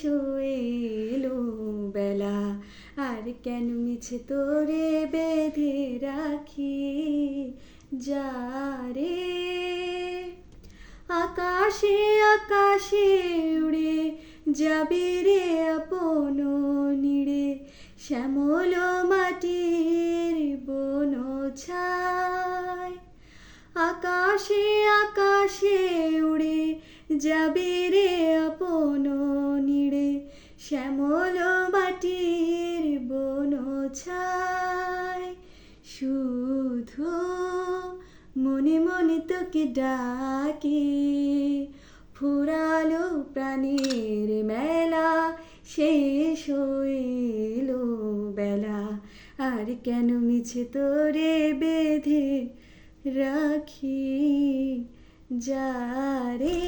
শেষ এলো বেলা, আর কেন মিছে তোরে বেঁধে রাখি? যারে আকাশে আকাশে উড়ে যাবি রে আপন নিড়ে, শ্যামল মাটির বন ছায়। আকাশে আকাশে উড়ে যাবে রে শ্যামল মাটির বন ছায় শুধু মনে মনে তোকে ডাকি। ফুরালো প্রাণীর মেলা, শেষ এলো বেলা। আর কেন মিছে তোরে বেঁধে রাখি? যারে